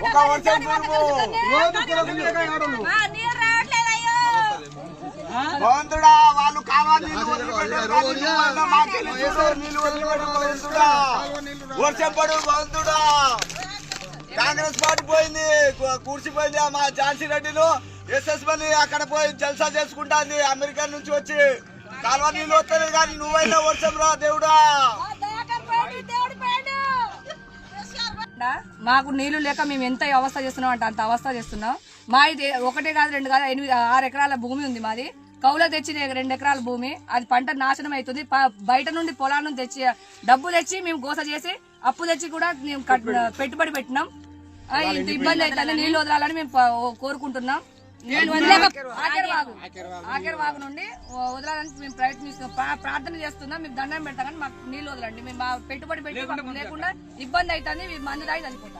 ఒక వర్షం భగవంతుడా వాళ్ళు భగవంతుడా. వర్షం పడు భగవంతుడా. కాంగ్రెస్ పార్టీ పోయింది కూర్చిపోయింది ఆ మా ఝాన్సీ రెడ్డిను ఎస్ఎస్ మని అక్కడ పోయి జల్సా చేసుకుంటాంది. అమెరికా నుంచి వచ్చి కాలువ నీళ్ళు వస్తాయి కానీ నువ్వైనా వర్షం రా దేవుడా. మాకు నీళ్ళు లేక మేము ఎంత అవస్థ చేస్తున్నాం అంటే అంత అవస్థ చేస్తున్నాం. మా ఇది ఒకటే కాదు రెండు కాదు ఎనిమిది ఆరు ఎకరాల భూమి ఉంది మాది. కౌలో తెచ్చి రెండు ఎకరాల భూమి. అది పంట నాశనం అవుతుంది. బయట నుండి పొలాల నుంచి తెచ్చి డబ్బు తెచ్చి మేము గోస చేసి అప్పు తెచ్చి కూడా మేము పెట్టుబడి పెట్టినాం. ఇబ్బంది అవుతుంది నీళ్ళు వదలాలని మేము కోరుకుంటున్నాం. నీళ్ళు వదిలేక ఆఖరి వాగు ఆఖరి వాగు నుండి వదలాలని మేము ప్రయత్నిస్తున్నాం ప్రా- ప్రార్థన చేస్తున్నాం మీకు దండం పెడతాం కానీ మాకు నీళ్ళు వదలండి మేము మా పెట్టుబడి పెట్టి లేకుండా ఇబ్బంది అవుతుంది మందు దాగి చనిపోతాం